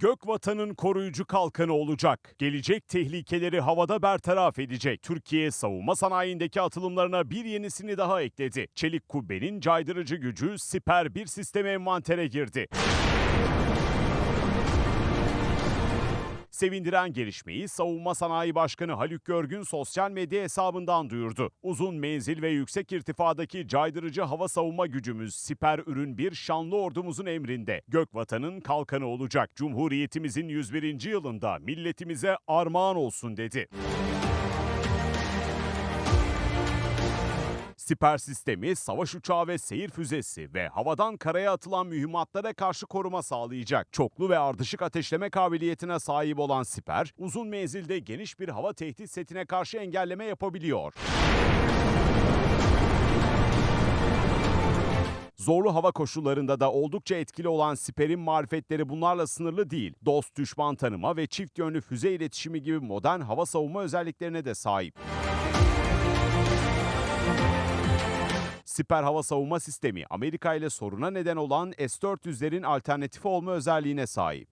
Gök vatanın koruyucu kalkanı olacak. Gelecek tehlikeleri havada bertaraf edecek. Türkiye savunma sanayindeki atılımlarına bir yenisini daha ekledi. Çelik kubbenin caydırıcı gücü Siper bir sistemi envantere girdi. Sevindiren gelişmeyi Savunma Sanayi Başkanı Haluk Görgün sosyal medya hesabından duyurdu. Uzun menzil ve yüksek irtifadaki caydırıcı hava savunma gücümüz Siper ürün bir şanlı ordumuzun emrinde. Gökvatanın kalkanı olacak. Cumhuriyetimizin 101. yılında milletimize armağan olsun dedi. Siper sistemi, savaş uçağı ve seyir füzesi ve havadan karaya atılan mühimmatlara karşı koruma sağlayacak. Çoklu ve ardışık ateşleme kabiliyetine sahip olan Siper, uzun menzilde geniş bir hava tehdit setine karşı engelleme yapabiliyor. Zorlu hava koşullarında da oldukça etkili olan Siper'in marifetleri bunlarla sınırlı değil. Dost düşman tanıma ve çift yönlü füze iletişimi gibi modern hava savunma özelliklerine de sahip. Siper hava savunma sistemi Amerika ile soruna neden olan S-400'lerin alternatifi olma özelliğine sahip.